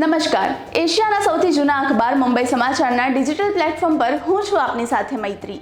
નમસ્કાર. એશિયાના સૌથી જૂના અખબાર મુંબઈ સમાચારના ડિજિટલ પ્લેટફોર્મ પર હું છું આપની સાથે મૈત્રી.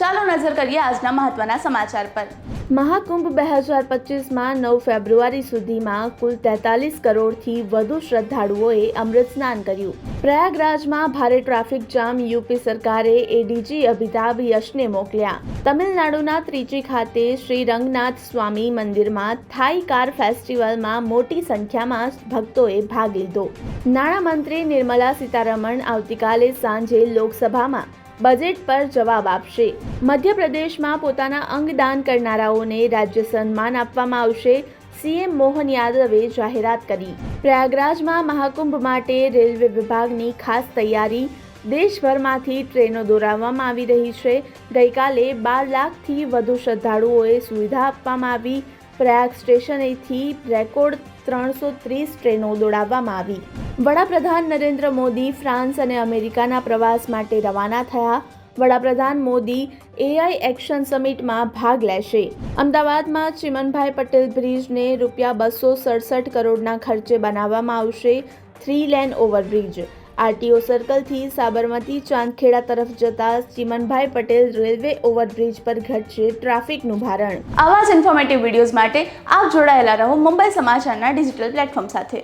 ચાલો નજર કરીએ આજના મહત્વના સમાચાર પર. મહાકુંભ બે હજાર પચીસમાં નવ ફેબ્રુઆરી સુધીમાં કુલ તેતાલીસ કરોડથી વધુ શ્રદ્ધાળુઓએ અમૃત સ્નાન કર્યું. પ્રયાગરાજમાં ભારે ટ્રાફિક જામ યુપી સરકારે એડીજી અમિતાભ યશને મોકલ્યા. તમિલનાડુના ત્રિચી ખાતે શ્રી રંગનાથ સ્વામી મંદિરમાં થાઈ કાર ફેસ્ટિવલમાં મોટી સંખ્યામાં ભક્તોએ ભાગ લીધો. નાણામંત્રી નિર્મલા સીતારમણ આવતીકાલે સાંજે લોકસભામાં બજેટ પર જવાબ આપશે. મધ્યપ્રદેશમાં પોતાના અંગદાન કરનારાઓને રાજ્ય સન્માન આપવામાં આવશે. સીએમ મોહન યાદવે જાહેરાત કરી. પ્રયાગરાજમાં મહાકુંભ માટે રેલવે વિભાગની ખાસ તૈયારી. દેશભરમાંથી ટ્રેનો દોરાવવામાં આવી રહી છે. ગઈકાલે બાર લાખથી વધુ શ્રદ્ધાળુઓએ સુવિધા આપવામાં આવી. પ્રયાગ સ્ટેશનેથી રેકોર્ડ ત્રણસો ત્રીસ ટ્રેનો દોડાવવામાં આવી. વડાપ્રધાન નરેન્દ્ર મોદી ફ્રાન્સ અને અમેરિકાના પ્રવાસ માટે રવાના થયા. વડાપ્રધાન મોદી એઆઈ એક્શન સમિટમાં ભાગ લેશે. અમદાવાદમાં ચિમનભાઈ પટેલ બ્રિજને રૂપિયા બસો સડસઠ કરોડના ખર્ચે બનાવવામાં આવશે થ્રી લેન ઓવરબ્રિજ આરટીઓ સર્કલથી સાબરમતી ચાંદખેડા તરફ જતા ચિમનભાઈ પટેલ રેલવે ઓવરબ્રિજ પર ઘટશે ટ્રાફિકનું ભારણ. આવા જ ઇન્ફોર્મેટિવ વિડીયોઝ માટે આપ જોડાયેલા રહો મુંબઈ સમાચારના ડિજિટલ પ્લેટફોર્મ સાથે.